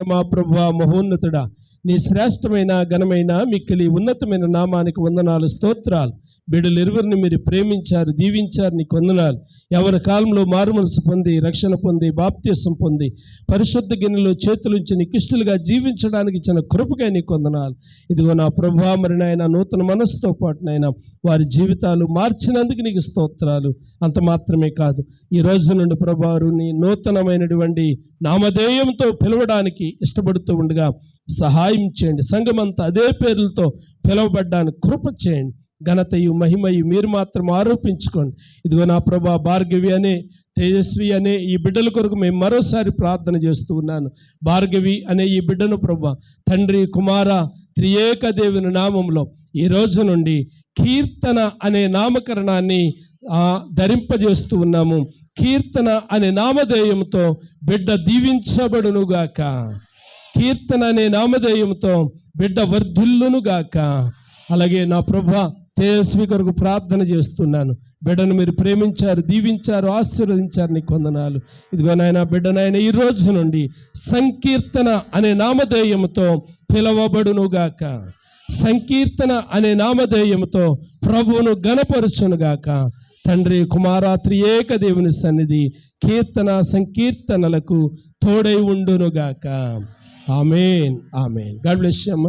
మా ప్రభు మహోన్నతుడా నీ శ్రేష్టమైన ఘనమైన మిక్కిలి ఉన్నతమైన నామానికి వందనాలు స్తోత్రాలు. బిడ్డలు ఇరువురిని మీరు ప్రేమించారు దీవించారు నీ కొందనాలు ఎవరి కాలంలో మారుమనసు పొంది రక్షణ పొంది బాప్త్యసం పొంది పరిశుద్ధ గిన్నెలో చేతులుంచి నికిష్టులుగా జీవించడానికి ఇచ్చిన కృపకై నీ కొందనాలు ఇదిగో నా ప్రభా మరి నాయన నూతన మనసుతో పాటు నాయన వారి జీవితాలు మార్చినందుకు నీకు స్తోత్రాలు. అంత మాత్రమే కాదు ఈ రోజు నుండి ప్రభావారు నీ నూతనమైనటువంటి నామధేయంతో పిలవడానికి ఇష్టపడుతూ ఉండగా సహాయం చేయండి. సంఘమంతా అదే పేర్లతో పిలువబడ్డానికి కృప చేయండి. ఘనతయు మహిమయు మీరు మాత్రం ఆరోపించుకోండి. ఇదిగో నా ప్రభా భార్గవి అనే తేజస్వి అనే ఈ బిడ్డల కొరకు మేము మరోసారి ప్రార్థన చేస్తూ ఉన్నాను. భార్గవి అనే ఈ బిడ్డను ప్రభా తండ్రి కుమార త్రియేక దేవుని నామంలో ఈ రోజు నుండి కీర్తన అనే నామకరణాన్ని ధరింపజేస్తూ ఉన్నాము. కీర్తన అనే నామధేయంతో బిడ్డ దీవించబడునుగాక కీర్తన అనే నామధేయంతో బిడ్డ వర్ధిల్లునుగాక అలాగే నా ప్రభా తేజస్వి కొరకు ప్రార్థన చేస్తున్నాను. బిడ్డను మీరు ప్రేమించారు దీవించారు ఆశీర్వదించారు నీ కొందనాలు ఇదిగో నాయన బిడ్డనాయన ఈ రోజు నుండి సంకీర్తన అనే నామధేయంతో పిలవబడునుగాక సంకీర్తన అనే నామధేయంతో ప్రభువును గణపరచునుగాక తండ్రి కుమారాత్రి ఏక దేవుని సన్నిధి కీర్తన సంకీర్తనలకు తోడై ఉండునుగాక ఆమెన్ ఆమెన్. గాడ్ బ్లెస్ అమ్మ.